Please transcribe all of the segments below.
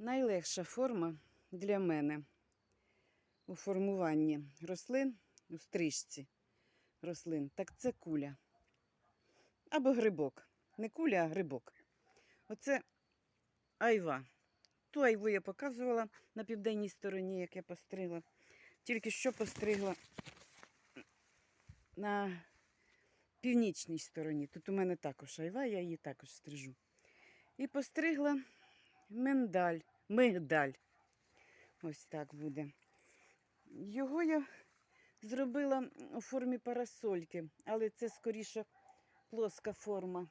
Найлегша форма для мене у формуванні рослин, у стрижці рослин, так це куля. Або грибок. Не куля, а грибок. Оце айва. Ту айву я показувала на південній стороні, як я постригла. Тільки що постригла на північній стороні. Тут у мене також айва, я її також стрижу. І постригла миндаль, мигдаль. Ось так буде. Його я зробила у формі парасольки, але це скоріше плоска форма.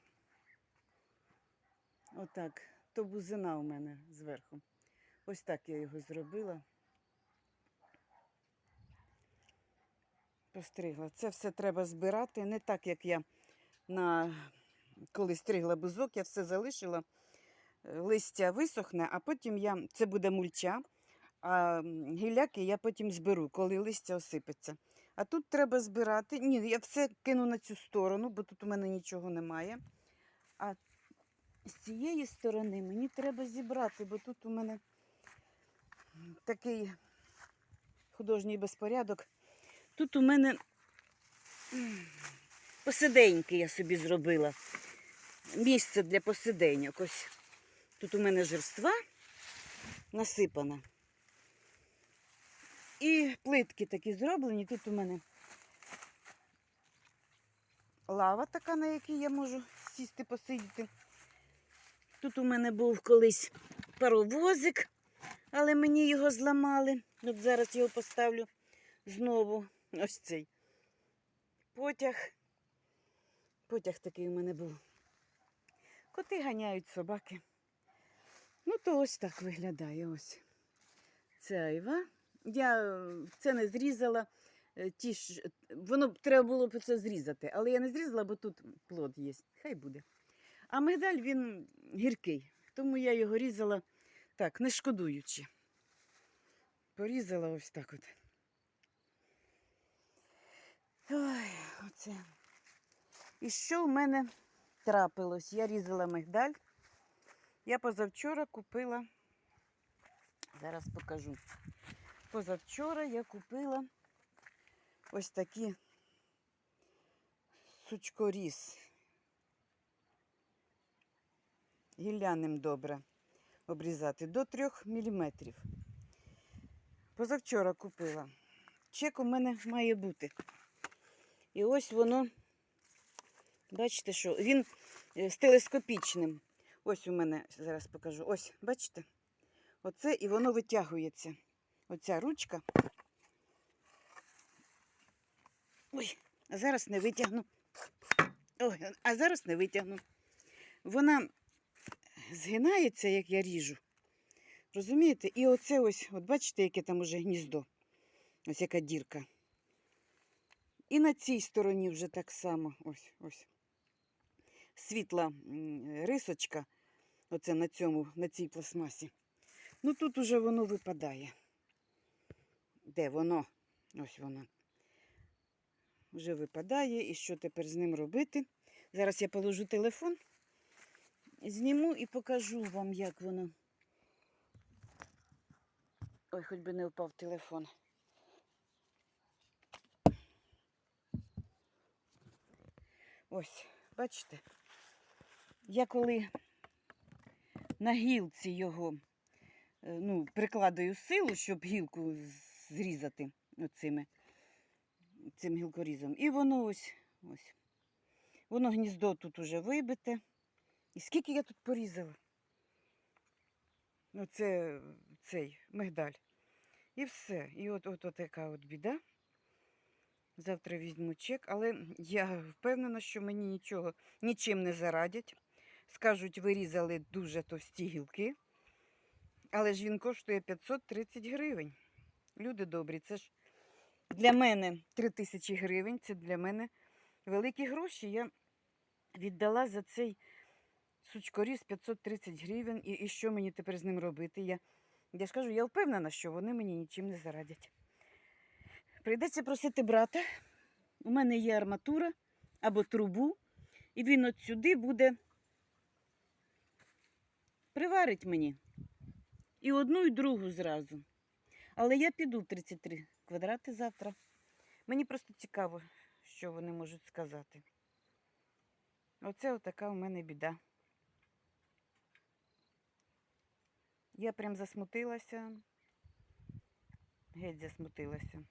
Отак. То бузина у мене зверху. Ось так я його зробила. Постригла. Це все треба збирати. Не так, як я на... коли стригла бузок, я все залишила. Листя висохне, а потім я. Це буде мульча, а гіляки я потім зберу, коли листя осипеться. А тут треба збирати. Ні, я все кину на цю сторону, бо тут у мене нічого немає. А з цієї сторони мені треба зібрати, бо тут у мене такий художній безпорядок. Тут у мене посиденьки я собі зробила. Місце для посиденьок. Ось тут у мене жерства насипана. І плитки такі зроблені. Тут у мене лава така, на якій я можу сісти, посидіти. Тут у мене був колись паровозик, але мені його зламали. От зараз його поставлю знову. Ось цей потяг. Потяг такий у мене був. Коти ганяють собаки. Ну, то ось так виглядає. Ось. Це айва. Я е, це не зрізала. е, Ті ж, воно б треба було б це зрізати, але я не зрізала, бо тут плод є. Хай буде. А мигдаль він гіркий, тому я його різала так, не шкодуючи. Порізала ось так от. Ой, оце. І що в мене трапилось? Я різала мигдаль. Я позавчора купила. Зараз покажу. Позавчора я купила ось такі сучкоріз. Гілляним добре обрізати до 3 мм. Позавчора купила. Чек у мене має бути. І ось воно, бачите, що він е, з телескопічним. Ось у мене, зараз покажу. Ось, бачите? Оце і воно витягується. Оця ручка. Ой, а зараз не витягну. Ой, а зараз не витягну. Вона згинається, як я ріжу. Розумієте? І оце ось, от бачите, яке там уже гніздо. Ось яка дірка. І на цій стороні вже так само. Ось, ось. Світла рисочка. Оце на цьому, на цій пластмасі. Ну тут уже воно випадає. Де воно? Ось воно. Вже випадає. І що тепер з ним робити? Зараз я положу телефон, зніму і покажу вам, як воно. Ой, хоч би не впав телефон. Ось, бачите? Я коли на гілці його е, ну, прикладаю силу, щоб гілку зрізати оцими, цим гілкорізом. І воно ось, ось. Воно гніздо тут уже вибите. І скільки я тут порізала? Оце цей мигдаль. І все. І от, от, от така от біда. Завтра візьму чек, але я впевнена, що мені нічого нічим не зарадять. Скажуть, вирізали дуже товсті гілки. Але ж він коштує 530 гривень. Люди добрі, це ж для мене 3 тисячі гривень, це для мене великі гроші. Я віддала за цей сучкоріз 530 гривень. І, і що мені тепер з ним робити? Я, я ж кажу, я впевнена, що вони мені нічим не зарадять. Прийдеться просити брата. У мене є арматура або трубу, і він от сюди буде приварить мені. І одну, і другу зразу. Але я піду в 33 квадрати завтра. Мені просто цікаво, що вони можуть сказати. Оце отака у мене біда. Я прям засмутилася. Геть засмутилася.